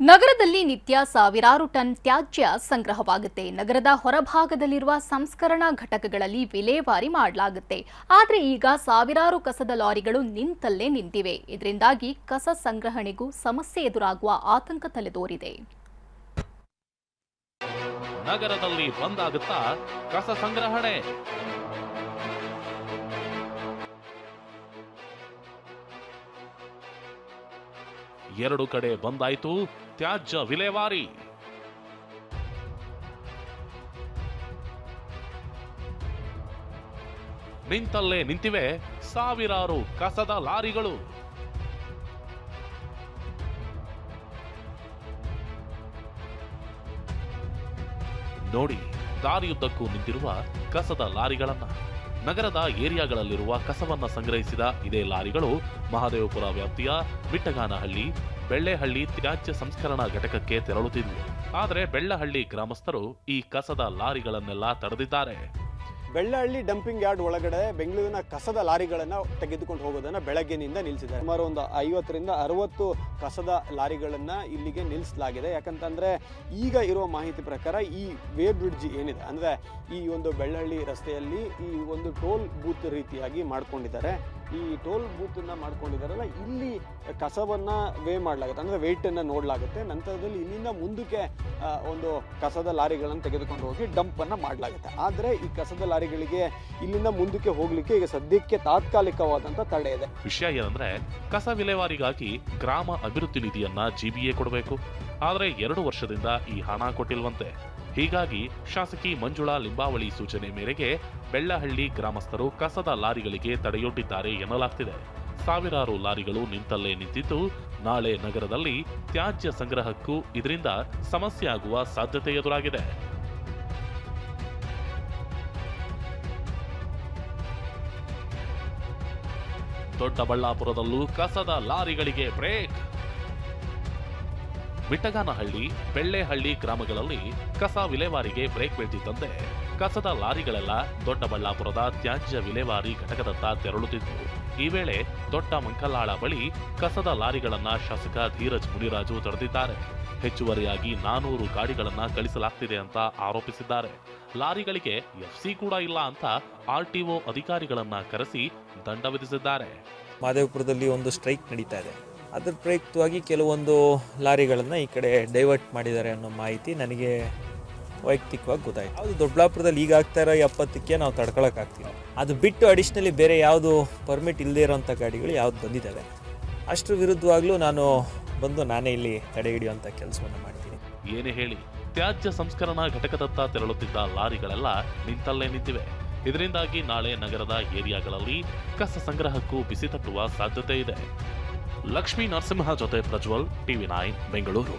ನಗರದಲ್ಲಿ ನಿತ್ಯ ಸಾವಿರಾರು ಟನ್ ತ್ಯಾಜ್ಯ ಸಂಗ್ರಹವಾಗುತ್ತೆ. ನಗರದ ಹೊರಭಾಗದಲ್ಲಿರುವ ಸಂಸ್ಕರಣಾ ಘಟಕಗಳಲ್ಲಿ ವಿಲೇವಾರಿ ಮಾಡಲಾಗುತ್ತೆ. ಆದರೆ ಈಗ ಸಾವಿರಾರು ಕಸದ ಲಾರಿಗಳು ನಿಂತಲ್ಲೇ ನಿಂತಿವೆ. ಇದರಿಂದಾಗಿ ಕಸ ಸಂಗ್ರಹಣೆಗೂ ಸಮಸ್ಯೆ ಎದುರಾಗುವ ಆತಂಕ ತಲೆದೋರಿದೆ. ನಗರದಲ್ಲಿ ಬಂದಾಗುತ್ತಾ ಕಸ ಸಂಗ್ರಹಣೆ? ಎರಡು ಕಡೆ ಬಂದಾಯಿತು. ತ್ಯಾಜ್ಯ ವಿಲೇವಾರಿ. ನಿಂತಲ್ಲೇ ನಿಂತಿವೆ ಸಾವಿರಾರು ಕಸದ ಲಾರಿಗಳು. ನೋಡಿ, ದಾರಿಯುದ್ದಕ್ಕೂ ನಿಂತಿರುವ ಕಸದ ಲಾರಿಗಳನ್ನ. ನಗರದ ಏರಿಯಾಗಳಲ್ಲಿರುವ ಕಸವನ್ನು ಸಂಗ್ರಹಿಸಿದ ಇದೇ ಲಾರಿಗಳು ಮಹದೇವಪುರ ವ್ಯಾಪ್ತಿಯ ಬಿಟ್ಟಗಾನಹಳ್ಳಿ ಬೆಳ್ಳೆಹಳ್ಳಿ ತ್ಯಾಜ್ಯ ಸಂಸ್ಕರಣಾ ಘಟಕಕ್ಕೆ ತೆರಳುತ್ತಿದ್ವು. ಆದರೆ ಬೆಳ್ಳಹಳ್ಳಿ ಗ್ರಾಮಸ್ಥರು ಈ ಕಸದ ಲಾರಿಗಳನ್ನೆಲ್ಲ ತಡೆದಿದ್ದಾರೆ. ಬೆಳ್ಳಹಳ್ಳಿ ಡಂಪಿಂಗ್ ಯಾರ್ಡ್ ಒಳಗಡೆ ಬೆಂಗಳೂರಿನ ಕಸದ ಲಾರಿಗಳನ್ನು ತೆಗೆದುಕೊಂಡು ಹೋಗೋದನ್ನ ಬೆಳಗ್ಗೆನಿಂದ ನಿಲ್ಲಿಸಿದ್ದಾರೆ ಸುಮಾರು ಒಂದು ಐವತ್ತರಿಂದ ಅರವತ್ತು ಕಸದ ಲಾರಿಗಳನ್ನು ಇಲ್ಲಿಗೆ ನಿಲ್ಲಿಸಲಾಗಿದೆ ಯಾಕಂತಂದ್ರೆ ಈಗ ಇರುವ ಮಾಹಿತಿ ಪ್ರಕಾರ ಈ ವೇ ಬ್ರಿಡ್ಜ್ ಏನಿದೆ, ಅಂದ್ರೆ ಈ ಒಂದು ಬೆಳ್ಳಹಳ್ಳಿ ರಸ್ತೆಯಲ್ಲಿ ಈ ಒಂದು ಟೋಲ್ ಬೂತ್ ರೀತಿಯಾಗಿ ಮಾಡ್ಕೊಂಡಿದ್ದಾರೆ. ಈ ಟೋಲ್ ಬೂತನ್ನು ಮಾಡ್ಕೊಂಡಿದ್ದಾರಲ್ಲ, ಇಲ್ಲಿ ಕಸವನ್ನ ವೇ ಮಾಡಲಾಗುತ್ತೆ, ಅಂದ್ರೆ ವೆಯ್ಟನ್ನು ನೋಡಲಾಗುತ್ತೆ. ನಂತರದಲ್ಲಿ ಇಲ್ಲಿಂದ ಮುಂದಕ್ಕೆ ಒಂದು ಕಸದ ಲಾರಿಗಳನ್ನು ತೆಗೆದುಕೊಂಡು ಹೋಗಿ ಡಂಪ್ ಅನ್ನ ಮಾಡಲಾಗುತ್ತೆ. ಆದ್ರೆ ಈ ಕಸದ ಲಾರಿಗಳಿಗೆ ಇಲ್ಲಿಂದ ಮುಂದಕ್ಕೆ ಹೋಗ್ಲಿಕ್ಕೆ ಈಗ ಸದ್ಯಕ್ಕೆ ತಾತ್ಕಾಲಿಕವಾದಂತ ತಡೆ ಇದೆ. ವಿಷಯ ಏನಂದ್ರೆ, ಕಸ ವಿಲೇವಾರಿಗಾಗಿ ಗ್ರಾಮ ಅಭಿವೃದ್ಧಿ ನಿಧಿಯನ್ನ ಜಿಬಿಎ ಕೊಡಬೇಕು. ಆದ್ರೆ ಎರಡು ವರ್ಷದಿಂದ ಈ ಹಣ ಕೊಟ್ಟಿಲ್ವಂತೆ. ಹೀಗಾಗಿ ಶಾಸಕಿ ಮಂಜುಳಾ ಲಿಂಬಾವಳಿ ಸೂಚನೆ ಮೇರೆಗೆ ಬೆಳ್ಳಹಳ್ಳಿ ಗ್ರಾಮಸ್ಥರು ಕಸದ ಲಾರಿಗಳಿಗೆ ತಡೆಯೊಡ್ಡಿದ್ದಾರೆ ಎನ್ನಲಾಗ್ತಿದೆ. ಸಾವಿರಾರು ಲಾರಿಗಳು ನಿಂತಲ್ಲೇ ನಿಂತಿದ್ದು, ನಾಳೆ ನಗರದಲ್ಲಿ ತ್ಯಾಜ್ಯ ಸಂಗ್ರಹಕ್ಕೂ ಇದರಿಂದ ಸಮಸ್ಯೆ ಆಗುವ ಸಾಧ್ಯತೆ ಎದುರಾಗಿದೆ. ದೊಡ್ಡಬಳ್ಳಾಪುರದಲ್ಲೂ ಕಸದ ಲಾರಿಗಳಿಗೆ ಬ್ರೇಕ್. ಬಿಟ್ಟಗಾನಹಳ್ಳಿ ಬೆಳ್ಳೆಹಳ್ಳಿ ಗ್ರಾಮಗಳಲ್ಲಿ ಕಸ ವಿಲೇವಾರಿಗೆ ಬ್ರೇಕ್ ಬೀಳ್ತಿದ್ದಂತೆ ಕಸದ ಲಾರಿಗಳೆಲ್ಲ ದೊಡ್ಡಬಳ್ಳಾಪುರದ ತ್ಯಾಜ್ಯ ವಿಲೇವಾರಿ ಘಟಕದತ್ತ ತೆರಳುತ್ತಿದ್ದವು ಈ ವೇಳೆ ದೊಡ್ಡ ಮಂಕಲ್ಲಾಳ ಬಳಿ ಕಸದ ಲಾರಿಗಳನ್ನ ಶಾಸಕ ಧೀರಜ್ ಮುನಿರಾಜು ತಡೆದಿದ್ದಾರೆ ಹೆಚ್ಚುವರಿಯಾಗಿ ನಾನೂರು ಗಾಡಿಗಳನ್ನ ಕಳಿಸಲಾಗ್ತಿದೆ ಅಂತ ಆರೋಪಿಸಿದ್ದಾರೆ. ಲಾರಿಗಳಿಗೆ ಎಫ್ಸಿ ಕೂಡ ಇಲ್ಲ ಅಂತ ಆರ್ಟಿಒ ಅಧಿಕಾರಿಗಳನ್ನ ಕರೆಸಿ ದಂಡ ವಿಧಿಸಿದ್ದಾರೆ. ಮಾದೇವಪುರದಲ್ಲಿ ಒಂದು ಸ್ಟ್ರೈಕ್ ನಡೀತಾ ಇದೆ. ಅದರ ಪ್ರಯುಕ್ತವಾಗಿ ಕೆಲವೊಂದು ಲಾರಿಗಳನ್ನು ಈ ಕಡೆ ಡೈವರ್ಟ್ ಮಾಡಿದ್ದಾರೆ ಅನ್ನೋ ಮಾಹಿತಿ ನನಗೆ ವೈಯಕ್ತಿಕವಾಗಿ ಗೊತ್ತಾಯ್ತು. ಅದು ದೊಡ್ಡಬಳ್ಳಾಪುರದಲ್ಲಿ ಈಗ ಆಗ್ತಾ ಇರೋ ಎಪ್ಪತ್ತಕ್ಕೆ ನಾವು ತಡ್ಕೊಳಕ್ಕಾಗ್ತೀವಿ ಅದು ಬಿಟ್ಟು ಅಡಿಷ್ನಲಿ ಬೇರೆ ಯಾವುದು ಪರ್ಮಿಟ್ ಇಲ್ಲದೆ ಇರೋಂಥ ಗಾಡಿಗಳು ಯಾವ್ದು ಬಂದಿದ್ದಾವೆ. ಅಷ್ಟರ ವಿರುದ್ಧವಾಗ್ಲೂ ನಾನು ಬಂದು ನಾನೇ ಇಲ್ಲಿ ತಡೆ ಹಿಡಿಯುವಂಥ ಕೆಲಸವನ್ನು ಮಾಡ್ತೀನಿ. ಏನೇ ಹೇಳಿ ತ್ಯಾಜ್ಯ ಸಂಸ್ಕರಣಾ ಘಟಕದತ್ತ ತೆರಳುತ್ತಿದ್ದ ಲಾರಿಗಳೆಲ್ಲ ನಿಂತಲ್ಲೇ ನಿಂತಿವೆ. ಇದರಿಂದಾಗಿ ನಾಳೆ ನಗರದ ಏರಿಯಾಗಳಲ್ಲಿ ಕಸ ಸಂಗ್ರಹಕ್ಕೂ ಬಿಸಿ ತಟ್ಟುವ ಸಾಧ್ಯತೆ ಇದೆ. ಲಕ್ಷ್ಮೀ ನರಸಿಂಹ ಜೊತೆ ಪ್ರಜ್ವಲ್, ಟಿವಿ ನೈನ್, ಬೆಂಗಳೂರು.